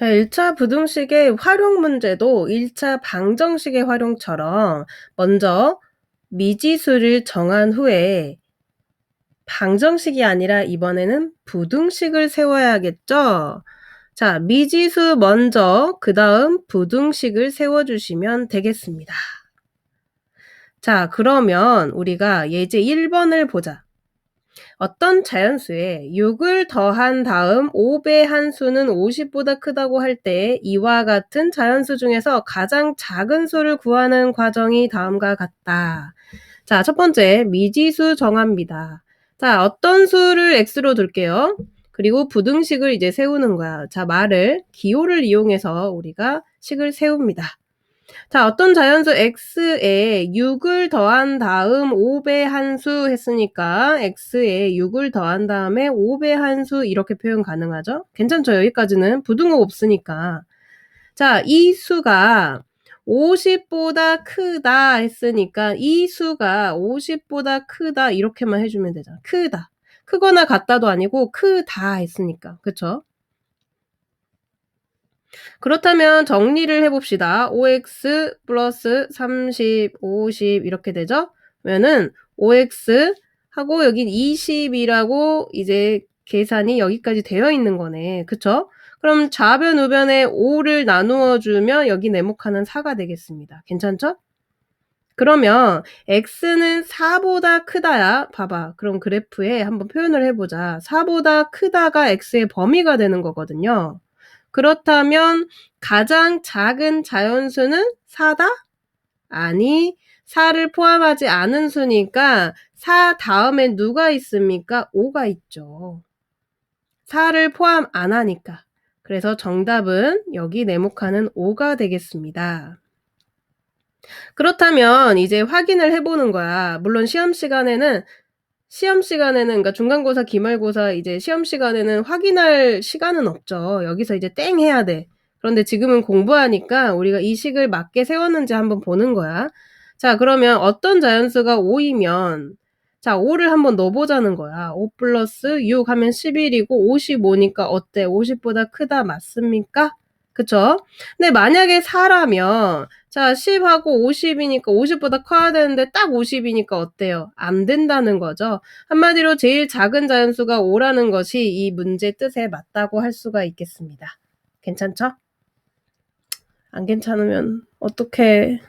자, 1차 부등식의 활용 문제도 1차 방정식의 활용처럼 먼저 미지수를 정한 후에 방정식이 아니라 이번에는 부등식을 세워야겠죠? 자, 미지수 먼저 그 다음 부등식을 세워주시면 되겠습니다. 자, 그러면 우리가 예제 1번을 보자. 어떤 자연수에 6을 더한 다음 5배 한 수는 50보다 크다고 할 때 이와 같은 자연수 중에서 가장 작은 수를 구하는 과정이 다음과 같다. 자, 첫 번째 미지수 정합니다. 자, 어떤 수를 x로 둘게요. 그리고 부등식을 이제 세우는 거야. 자, 말을 기호를 이용해서 우리가 식을 세웁니다. 자, 어떤 자연수 x에 6을 더한 다음 5배 한 수 했으니까 x에 6을 더한 다음에 5배 한 수 이렇게 표현 가능하죠? 괜찮죠? 여기까지는 부등호 없으니까. 자, 이 수가 50보다 크다 했으니까 이 수가 50보다 크다 이렇게만 해주면 되잖아. 크다. 크거나 같다도 아니고 크다 했으니까. 그쵸? 그렇다면 정리를 해봅시다. 5x 플러스 30, 50 이렇게 되죠? 그러면은 5x 하고 여긴 20이라고 이제 계산이 여기까지 되어 있는 거네. 그쵸? 그럼 좌변, 우변에 5를 나누어 주면 여기 네모칸은 4가 되겠습니다. 괜찮죠? 그러면 x는 4보다 크다야. 봐봐. 그럼 그래프에 한번 표현을 해보자. 4보다 크다가 x의 범위가 되는 거거든요. 그렇다면 가장 작은 자연수는 4다? 아니, 4를 포함하지 않은 수니까 4 다음에 누가 있습니까? 5가 있죠. 4를 포함 안 하니까. 그래서 정답은 여기 네모칸은 5가 되겠습니다. 그렇다면 이제 확인을 해보는 거야. 물론 시험 시간에는 시험 시간에는 그러니까 중간고사, 기말고사 이제 시험 시간에는 확인할 시간은 없죠. 여기서 이제 땡 해야 돼. 그런데 지금은 공부하니까 우리가 이 식을 맞게 세웠는지 한번 보는 거야. 자, 그러면 어떤 자연수가 5이면 자, 5를 한번 넣어보자는 거야. 5 플러스 6 하면 11이고 55니까 어때? 50보다 크다 맞습니까? 그쵸? 근데 만약에 4라면 자 10하고 50이니까 50보다 커야 되는데 딱 50이니까 어때요? 안 된다는 거죠. 한마디로 제일 작은 자연수가 5라는 것이 이 문제 뜻에 맞다고 할 수가 있겠습니다. 괜찮죠? 안 괜찮으면 어떻게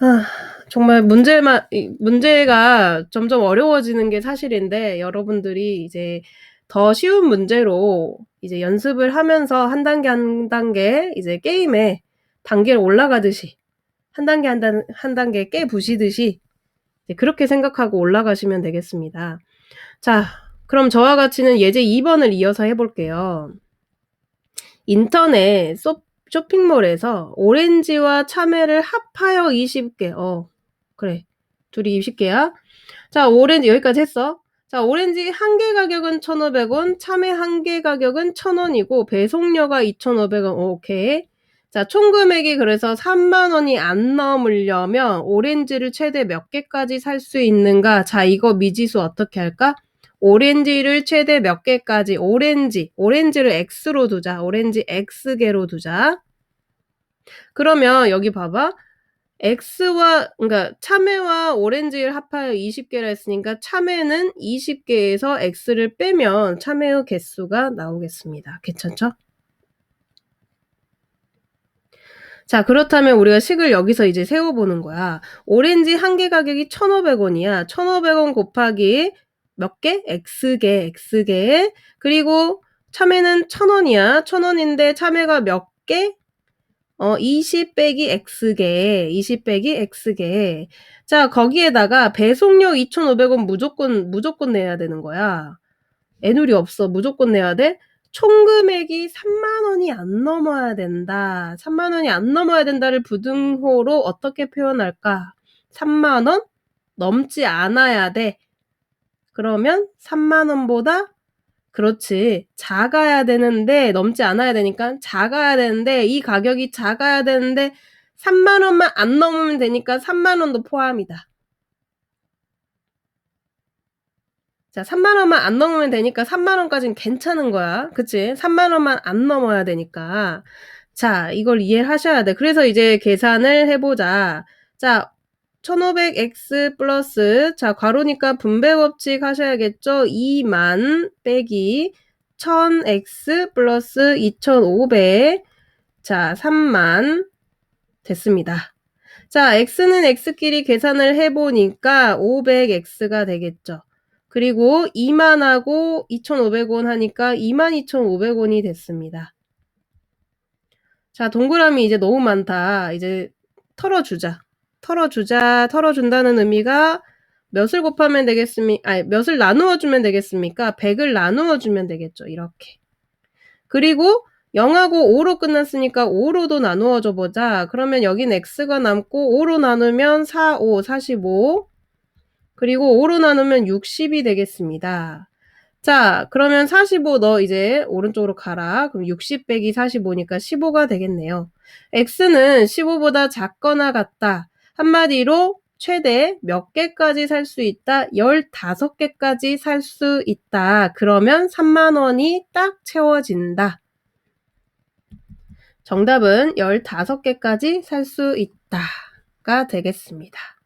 아, 정말 문제만 문제가 점점 어려워지는 게 사실인데 여러분들이 이제 더 쉬운 문제로 이제 연습을 하면서 한 단계 한 단계 이제 게임에 단계를 올라가듯이 한 단계 한, 단, 한 단계 깨 부시듯이 그렇게 생각하고 올라가시면 되겠습니다. 자, 그럼 저와 같이는 예제 2번을 이어서 해볼게요. 인터넷 쇼핑몰에서 오렌지와 참외를 합하여 20개. 어, 그래. 둘이 20개야. 자, 오렌지 여기까지 했어. 자, 오렌지 한 개 가격은 1,500원, 참외 한 개 가격은 1,000원이고 배송료가 2,500원. 오케이. 자, 총 금액이 그래서 3만 원이 안 넘으려면 오렌지를 최대 몇 개까지 살 수 있는가? 자, 이거 미지수 어떻게 할까? 오렌지를 최대 몇 개까지 오렌지, 오렌지를 X로 두자. 오렌지 X개로 두자. 그러면 여기 봐봐. X와 그러니까 참외와 오렌지를 합하여 20개라 했으니까 참외는 20개에서 X를 빼면 참외의 개수가 나오겠습니다. 괜찮죠? 자, 그렇다면 우리가 식을 여기서 이제 세워보는 거야. 오렌지 한 개 가격이 1,500원이야. 1,500원 곱하기 몇 개? X개, X개. 그리고 참외는 1,000원이야. 1,000원인데 참외가 몇 개? 어, 20 빼기 X개, 20 빼기 X개. 자, 거기에다가 배송료 2,500원 무조건, 무조건 내야 되는 거야. 애누리 없어. 무조건 내야 돼? 총 금액이 3만 원이 안 넘어야 된다. 3만 원이 안 넘어야 된다를 부등호로 어떻게 표현할까? 3만 원 넘지 않아야 돼. 그러면 3만 원보다 그렇지. 작아야 되는데 넘지 않아야 되니까 작아야 되는데 이 가격이 작아야 되는데 3만 원만 안 넘으면 되니까 3만 원도 포함이다. 자 3만 원만 안 넘으면 되니까 3만 원까지는 괜찮은 거야. 그치? 3만 원만 안 넘어야 되니까. 자 이걸 이해하셔야 돼. 그래서 이제 계산을 해보자. 자 1500x 플러스 자 괄호니까 분배 법칙 하셔야겠죠? 2만 빼기 1000x 플러스 2500 자 3만 됐습니다. 자 x는 x끼리 계산을 해보니까 500x가 되겠죠. 그리고 2만하고 2,500원 하니까 22,500원이 됐습니다. 자 동그라미 이제 너무 많다. 이제 털어주자. 털어주자. 털어준다는 의미가 몇을 곱하면 되겠습니까? 아니 몇을 나누어 주면 되겠습니까? 100을 나누어 주면 되겠죠. 이렇게. 그리고 0하고 5로 끝났으니까 5로도 나누어 줘 보자. 그러면 여긴 x가 남고 5로 나누면 4, 5, 45 그리고 5로 나누면 60이 되겠습니다. 자 그러면 45 너 이제 오른쪽으로 가라. 그럼 60 빼기 45니까 15가 되겠네요. x는 15보다 작거나 같다. 한마디로 최대 몇 개까지 살 수 있다? 15개까지 살 수 있다. 그러면 3만 원이 딱 채워진다. 정답은 15개까지 살 수 있다가 되겠습니다.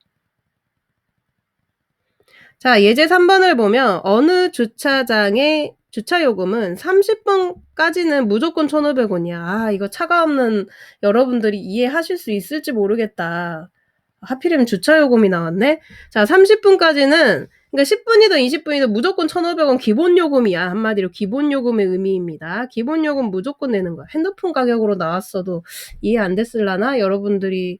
자, 예제 3번을 보면 어느 주차장의 주차 요금은 30분까지는 무조건 1,500원이야. 아, 이거 차가 없는 여러분들이 이해하실 수 있을지 모르겠다. 하필이면 주차 요금이 나왔네. 자, 30분까지는 그러니까 10분이든 20분이든 무조건 1,500원 기본 요금이야. 한마디로 기본 요금의 의미입니다. 기본 요금 무조건 내는 거야. 핸드폰 가격으로 나왔어도 이해 안 됐을라나? 여러분들이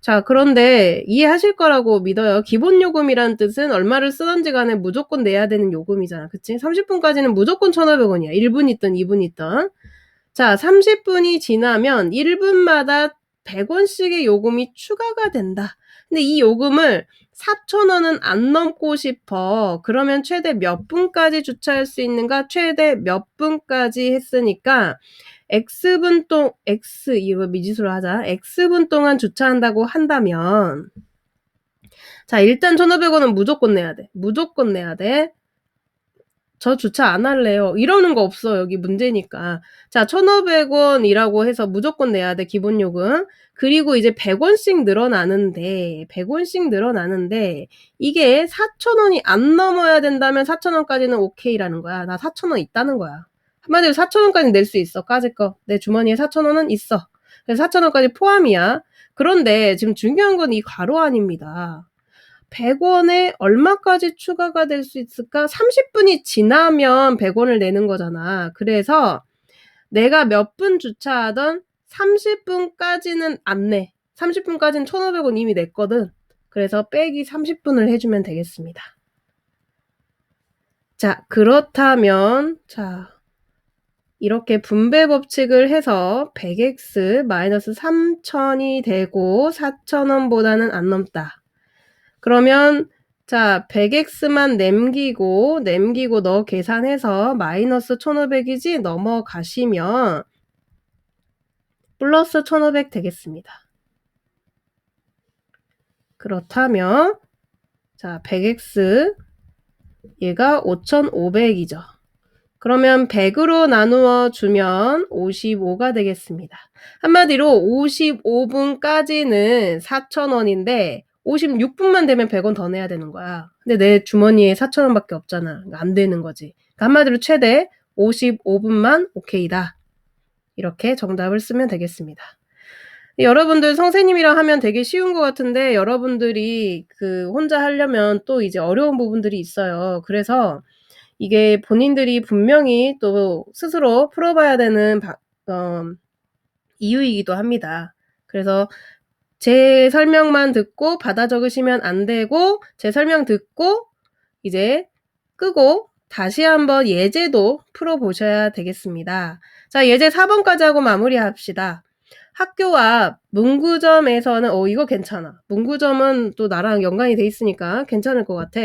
자, 그런데 이해하실 거라고 믿어요. 기본 요금이란 뜻은 얼마를 쓰던지 간에 무조건 내야 되는 요금이잖아. 그치? 30분까지는 무조건 1,500원이야. 1분 있든 2분 있든. 자, 30분이 지나면 1분마다 100원씩의 요금이 추가가 된다. 근데 이 요금을 4,000원은 안 넘고 싶어. 그러면 최대 몇 분까지 주차할 수 있는가? 최대 몇 분까지 했으니까 X분 동, X, 이거 미지수로 하자. X분 동안 주차한다고 한다면, 자, 일단 1,500원은 무조건 내야 돼. 무조건 내야 돼. 저 주차 안 할래요. 이러는 거 없어. 여기 문제니까. 자, 1,500원이라고 해서 무조건 내야 돼. 기본 요금. 그리고 이제 100원씩 늘어나는데, 100원씩 늘어나는데, 이게 4,000원이 안 넘어야 된다면 4,000원까지는 오케이라는 거야. 나 4,000원 있다는 거야. 한마디로 4,000원까지 낼 수 있어. 까짓 거. 내 주머니에 4,000원은 있어. 그래서 4,000원까지 포함이야. 그런데 지금 중요한 건 이 괄호 아닙니다. 100원에 얼마까지 추가가 될 수 있을까? 30분이 지나면 100원을 내는 거잖아. 그래서 내가 몇 분 주차하던 30분까지는 안 내. 30분까지는 1,500원 이미 냈거든. 그래서 빼기 30분을 해주면 되겠습니다. 자, 그렇다면, 자, 이렇게 분배 법칙을 해서 100x 3,000이 되고 4,000원보다는 안 넘다. 그러면 자 100x만 남기고 남기고 너 계산해서 마이너스 1500이지 넘어가시면 플러스 1500 되겠습니다. 그렇다면 자 100x 얘가 5500이죠. 그러면 100으로 나누어 주면 55가 되겠습니다. 한마디로 55분까지는 4,000원인데 56분만 되면 100원 더 내야 되는 거야. 근데 내 주머니에 4,000원밖에 없잖아. 그러니까 안 되는 거지. 그러니까 한마디로 최대 55분만 오케이다. 이렇게 정답을 쓰면 되겠습니다. 여러분들 선생님이랑 하면 되게 쉬운 것 같은데 여러분들이 그 혼자 하려면 또 이제 어려운 부분들이 있어요. 그래서 이게 본인들이 분명히 또 스스로 풀어봐야 되는 바, 어, 이유이기도 합니다. 그래서 제 설명만 듣고 받아 적으시면 안 되고 제 설명 듣고 이제 끄고 다시 한번 예제도 풀어보셔야 되겠습니다. 자, 예제 4번까지 하고 마무리합시다. 학교 앞 문구점에서는 어 이거 괜찮아. 문구점은 또 나랑 연관이 돼 있으니까 괜찮을 것 같아.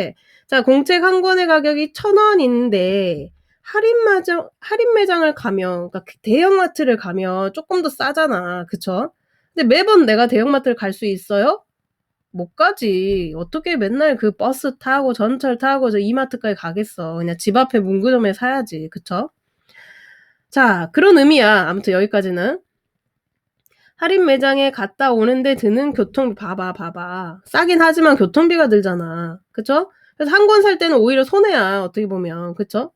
자, 공책 한 권의 가격이 천 원인데 할인 매장 할인 매장을 가면 그러니까 대형마트를 가면 조금 더 싸잖아. 그쵸? 근데 매번 내가 대형마트를 갈 수 있어요? 못 가지. 어떻게 맨날 그 버스 타고 전철 타고 저 이마트까지 가겠어. 그냥 집 앞에 문구점에 사야지. 그쵸? 자, 그런 의미야. 아무튼 여기까지는. 할인 매장에 갔다 오는데 드는 교통비 봐봐 봐봐. 싸긴 하지만 교통비가 들잖아. 그쵸? 그래서 한 권 살 때는 오히려 손해야. 어떻게 보면. 그쵸?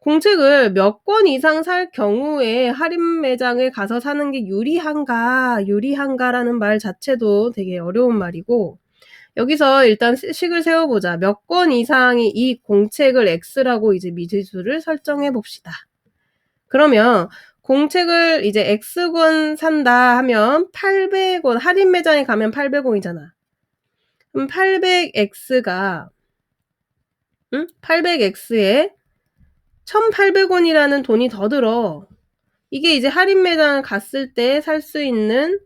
공책을 몇 권 이상 살 경우에 할인 매장에 가서 사는 게 유리한가, 유리한가라는 말 자체도 되게 어려운 말이고, 여기서 일단 식을 세워보자. 몇 권 이상이 이 공책을 X라고 이제 미지수를 설정해 봅시다. 그러면 공책을 이제 X권 산다 하면 800원, 할인 매장에 가면 800원이잖아. 그럼 800X가, 응? 800X에 1,800원이라는 돈이 더 들어. 이게 이제 할인 매장 갔을 때 살 수 있는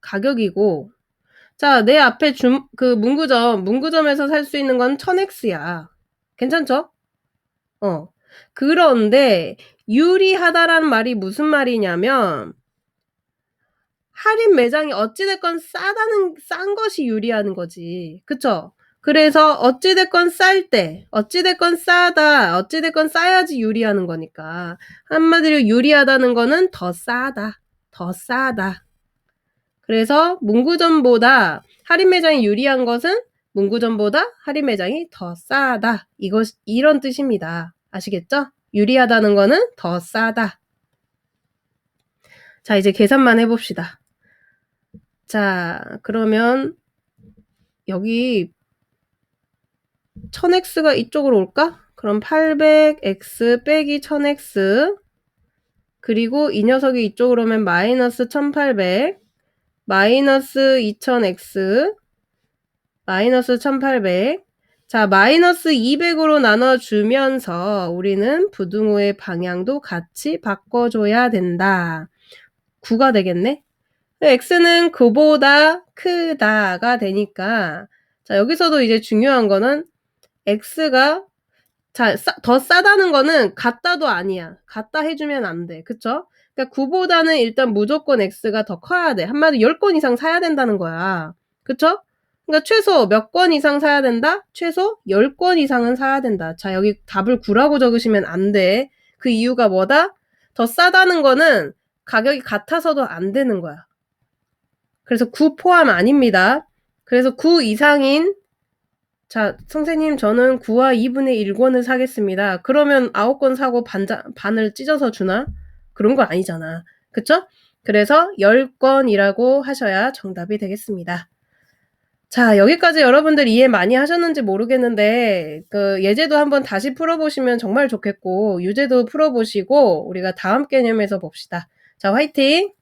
가격이고, 자, 내 앞에 주, 그 문구점, 문구점에서 살 수 있는 건 1000X야. 괜찮죠? 어. 그런데 유리하다라는 말이 무슨 말이냐면, 할인 매장이 어찌됐건 싸다는, 싼 것이 유리하는 거지. 그쵸? 그래서 어찌됐건 쌀 때, 어찌됐건 싸다, 어찌됐건 싸야지 유리하는 거니까. 한마디로 유리하다는 거는 더 싸다, 더 싸다. 그래서 문구점보다 할인 매장이 유리한 것은 문구점보다 할인 매장이 더 싸다. 이것, 이런 뜻입니다. 아시겠죠? 유리하다는 거는 더 싸다. 자, 이제 계산만 해봅시다. 자, 그러면 여기 1000x가 이쪽으로 올까? 그럼 800x 빼기 1000x 그리고 이 녀석이 이쪽으로 오면 마이너스 1800 마이너스 2000x 마이너스 1800 자, 마이너스 200으로 나눠주면서 우리는 부등호의 방향도 같이 바꿔줘야 된다. 9가 되겠네? x는 그보다 크다가 되니까 자, 여기서도 이제 중요한 거는 x가 자, 싸, 더 싸다는 거는 같다도 아니야. 같다 해주면 안 돼. 그쵸? 그러니까 9보다는 일단 무조건 x가 더 커야 돼. 한마디 10건 이상 사야 된다는 거야. 그쵸? 그러니까 최소 몇건 이상 사야 된다? 최소 10건 이상은 사야 된다. 자, 여기 답을 9라고 적으시면 안 돼. 그 이유가 뭐다? 더 싸다는 거는 가격이 같아서도 안 되는 거야. 그래서 9 포함 아닙니다. 그래서 9 이상인 자, 선생님, 저는 9와 2분의 1권을 사겠습니다. 그러면 9권 사고 반자, 반을 찢어서 주나? 그런 거 아니잖아. 그쵸? 그래서 10권이라고 하셔야 정답이 되겠습니다. 자, 여기까지 여러분들 이해 많이 하셨는지 모르겠는데, 그, 예제도 한번 다시 풀어보시면 정말 좋겠고, 유제도 풀어보시고, 우리가 다음 개념에서 봅시다. 자, 화이팅!